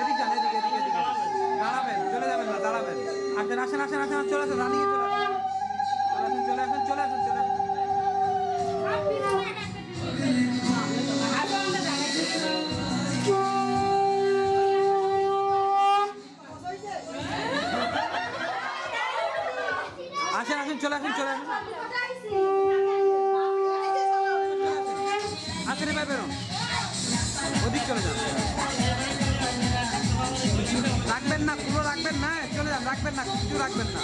এদিক এদিকে দাঁড়াবেন, চলে যাবেন না, দাঁড়াবেন। আসেন আসেন আসেন আসেন, চলে আসেন রানিয়ে চলে আসেন। চলে আসেন চলে আসেন চলে আসেন চলে আসেন। আসেন আসেন, চলে আসেন চলে আসেন। আসেন, এবার বেরোন। ওদিক চলে যান। রাখবেন না চলে যান রাখবেন না কিছু রাখবেন না।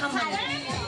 ทำอะไร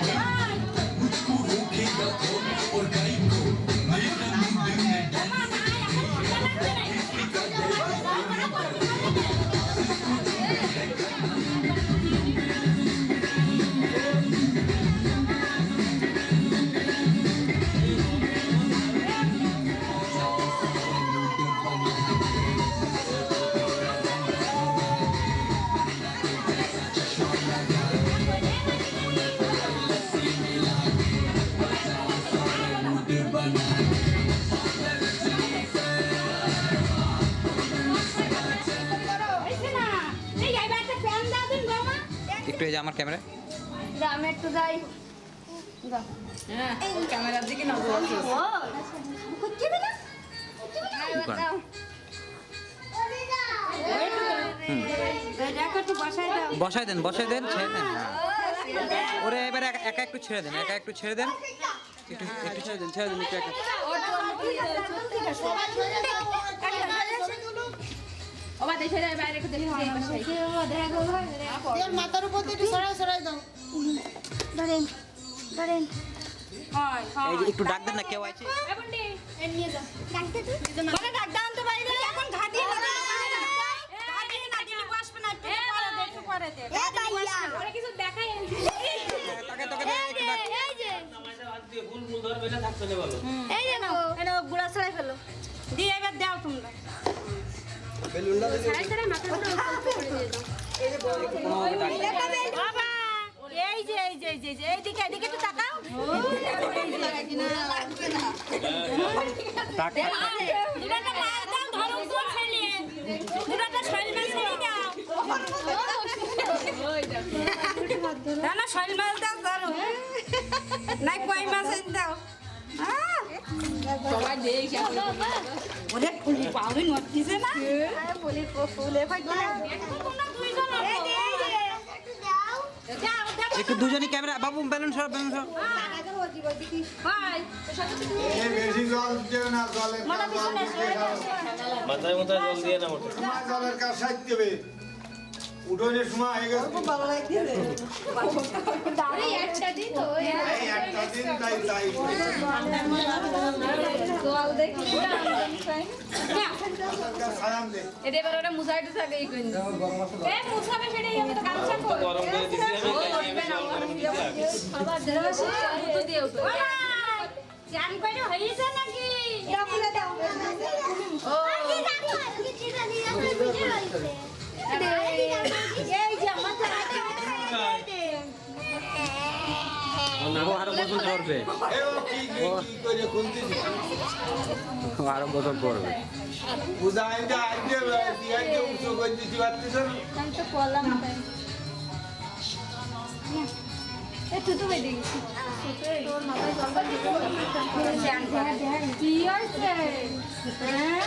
Yeah. বসাই দেন বসাই দেন ছেড়ে দেন হ্যাঁ। ওরে এবার একা একা একটু ছেড়ে দেন একা একটু ছেড়ে দেন। একটু একটু ছেড়ে দেন ছেড়ে দেন একটু একা একটু। দেখি এই পাশে এর মাথার উপর একটু সরাই সরাই দাও ধরেন ধরেন হয় এই যে একটু ডাক দেন না কেউ আছে? নিয়ে যাও ডাকতে তুই মানে ডাক দাও তো বাইরে এখন ঘাটি ঘাটি না দিলে বসবে না একটু পরে দে একটু পরে দে এ ভাইয়া ওরা কিছু দেখাই তাকে তোকে দে, একটু ডাক। এই যে। এই যে নাও এটা গুড়া ছড়াই ফেলো। দিয়ে এবার দাও তোমরা। ছড়াই ছড়াই মাথার উপরে দিয়ে দাও। এই যে এই যে এই যে এই যে এইদিকে এদিকে তাকাও। দাও ধরো দাও না না শৈল মাছ দাও ধরো নাই কই মাছ দাও। সবাই ফুলি পাউরি নটিছে না বলি ফুলে ফাইটা তোমরা দুইজন এই যে এই যে একটু দাও যাও দাও একটু দুজনই ক্যামেরা বাবু বেলুন সর বেলুন সর। মাথায় মাথায় জল দিয়ে না জলের কাজ সাইতে দেবে উঠোনের সময় হয়ে গেছে। এই এবার ওরা মুসাই টুসা গই কইন এ মুসাবে সেটাই আমি তো গামছা কই গরম করে দিছি আমি আবার তো দিও তো করে হইছে নাকি? দাও। দাও এই কি ও আরও বছর তোর মাথায় জল দিয়ে কি হয়েছে? হ্যাঁ?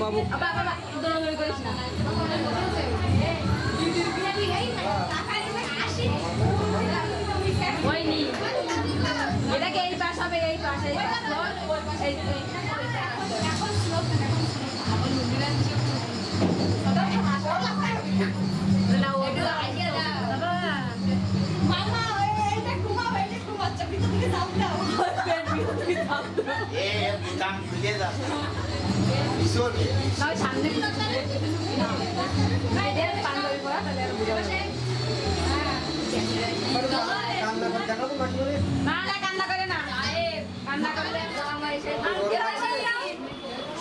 বাবু দৌড়াদৌড়ি করিস না ওই নি এটাকে এই পাশ হবে এই পাশ এই কান্না করে না। কান্না করলে আমার এসে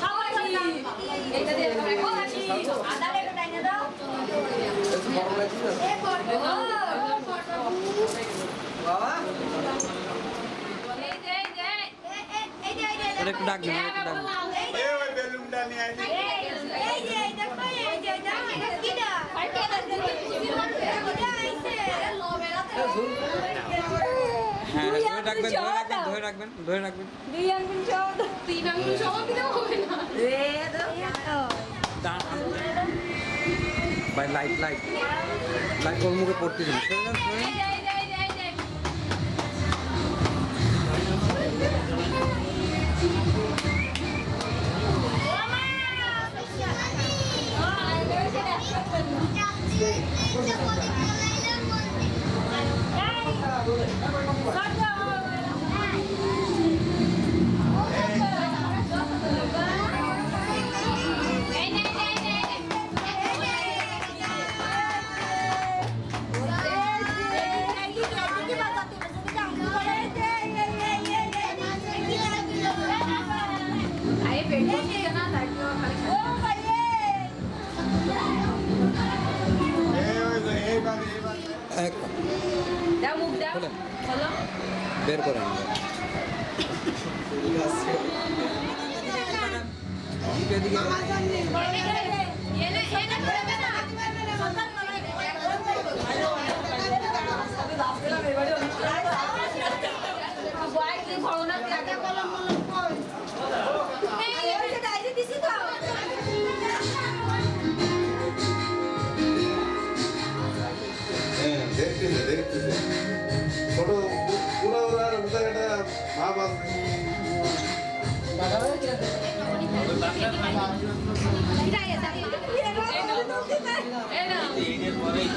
সবাই করলাম এইটা দিয়ে রাখো আদা লেগে টাইনে দাও এ করবে এই যে এই যে এই যে এই যে ওরা একটু ডাক দেন ওরা একটু ডাক দেন এ ওই বেলুনটা নিয়ে আইনি এই যে দেখো এই যে দাও এটা কি দাও এটা এটা আইছে হ্যাঁ হ্যাঁ, ধরে রাখবেন ধরে ধরে রাখবেন ধরে রাখবেন। ভাই লাইট লাইট লাইট ওর মুখে পড়তে দিন। Thank you.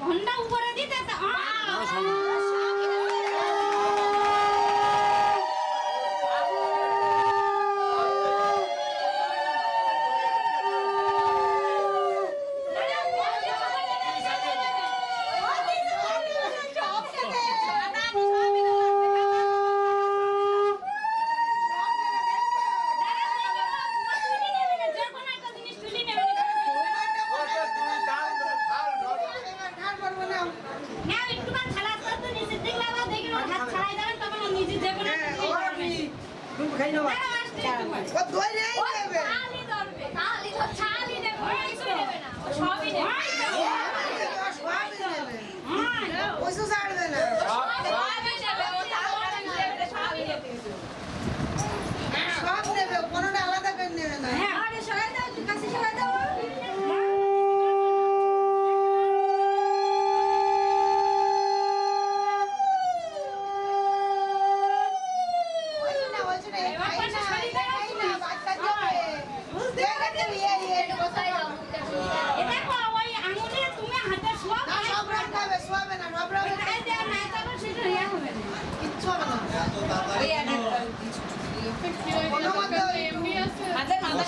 我问他 Вот, вот, вот, вот,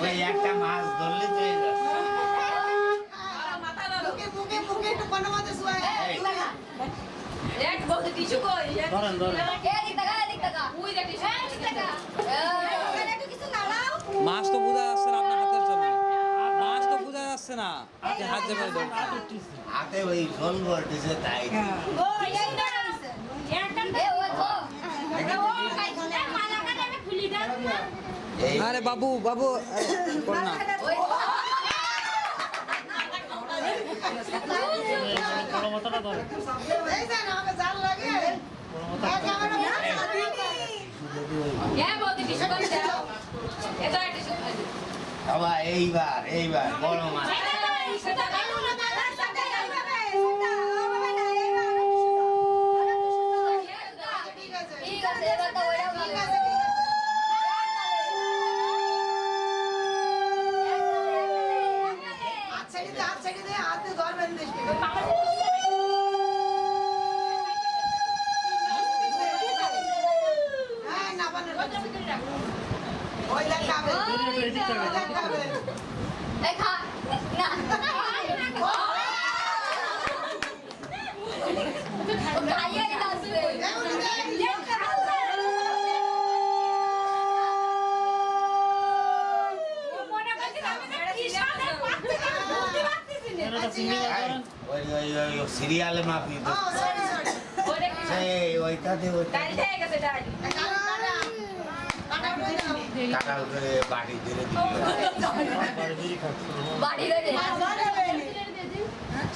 ওই একটা মাছ ধরলে তো মাছ তো বোঝা যাচ্ছে না আপনার হাতের জন্য। মাছ তো বোঝা যাচ্ছে না। হাত দেবেন তাই। আরে বাবু বাবু কন্যা এইবার এইবার বড় মাছ आते द्वार बंदिश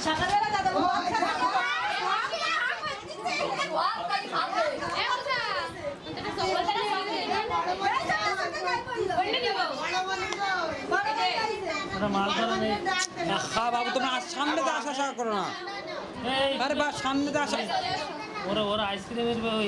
সকালবেলা দাদা হ্যাঁ বাবু তোমরা সামনে তো আসা আসা করো না। আরে বা সামনে তো ওরা ওরা আইসক্রিমের ওই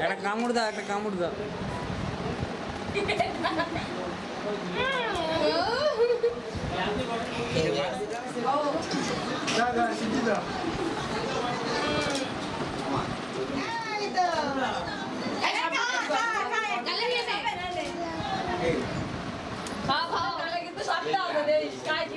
একটা কামড় দা একটা কামড় দাও। খাওয়া হ্যাঁ, খাওয়া হ্যাঁ। কিন্তু সবটা হবে কাজ কি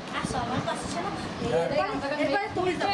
তুলতে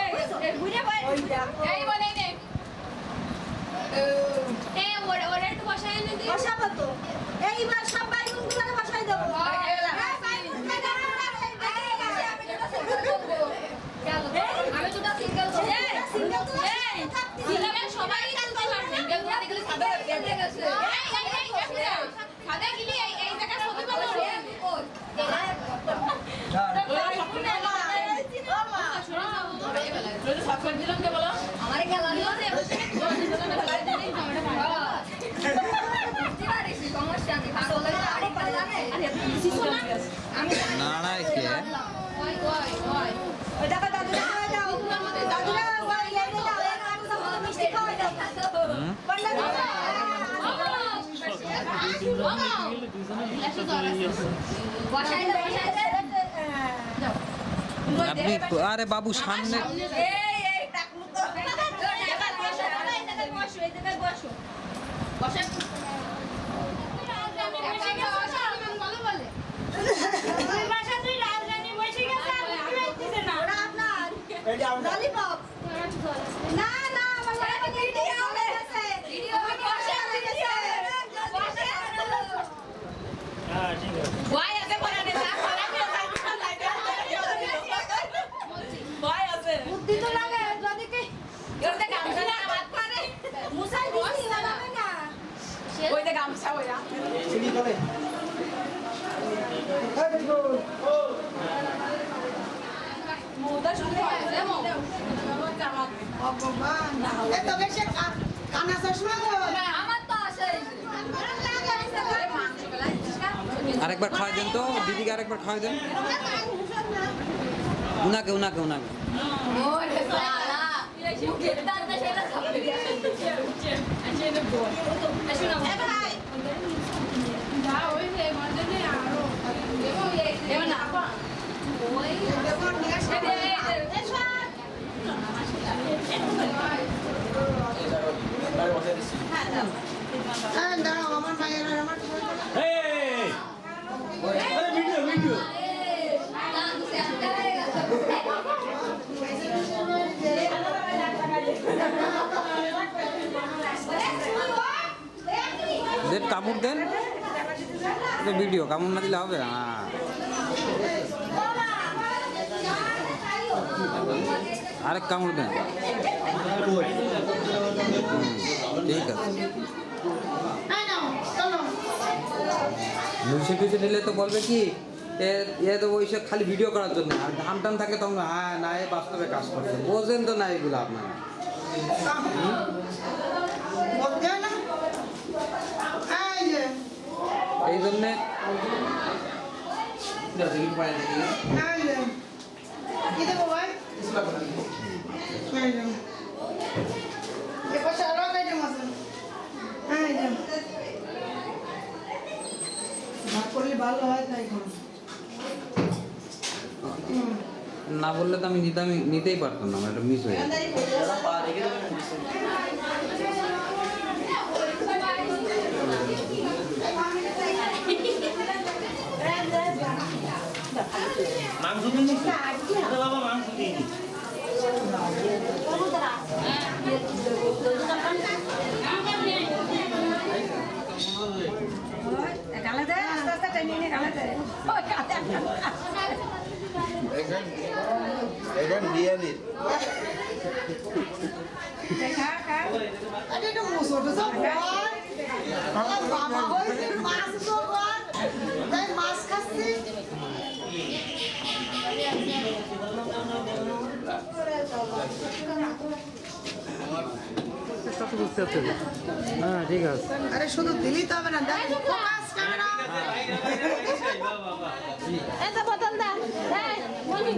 আপনি আরে বাবু সামনে এই এই টাকলু তো এবার বসো এই জায়গায় বসো এই জায়গায় বসো বসে রাজধানী বসে গেছে বলো বলে তুই বাসা তুই রাজধানী বসে গেছে আর কি হইতেছে না ওরা আপনার ললিপপ না না আমার বাড়িতে ভিডিও হয়ে গেছে ভিডিও বসে ভিডিও বসে হ্যাঁ ঠিক আছে ভয় আছে মনে নেই যা করে আমি ভয় আছে বুদ্ধি তো লাগে যদি কি ওরতে গামছা না বাদ করে মুসাই দিছি লাগাবে না ওইতে গামছা কানা চশমা আমার তো আরেকবার খাওয়াই দেন তো দিদিকে আরেকবার খাওয়াই দেন উনাকে উনাকে উনাকে ওরে সালা মুখের দাঁতে সেটা খাবে আসেন বল আসুন এ ভাই এমন না দেখো নিয়ে আসো এসো হ্যাঁ দাঁড়াও আমার ভাইয়ের আর আমার দেন কামড় দেন? ভিডিও কামড় না দিলে হবে হ্যাঁ। আরেক কামড় দেন। ঠিক আছে। মুছে টুছে নিলে তো বলবে কি, এ তো ওইসব খালি ভিডিও করার জন্য, আর ধান টান থাকে তখন হ্যাঁ না, এ বাস্তবে কাজ করছে। বোঝেন তো না এগুলো আপনারা বলতে হয় না এই যে এই জন্যে এই যে কি দেবো ভাই এই যে এ পাশে আরও আইটেম আছে এই যে ভাগ করলে ভালো হয় তাই করো হুম না বললে তো আমি নিতে আমি নিতেই পারতাম না আমার একটা মিস হয়ে যেত। মাংস দিন বাবা মাংস দিন গালে দে আস্তে আস্তে টেনে নিয়ে গালে দে ওই গালে এখান এখান বিরিয়ানির খা খা আরে এটা মুসো তো বুঝতে তাই হ্যাঁ ঠিক আছে। আরে শুধু দিলি তো হবে না দেখ ফোকাস ক্যামেরা এটা বদল দা এই বলি।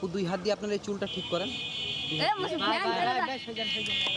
আপু দুই হাত দিয়ে আপনার এই চুলটা ঠিক করেন।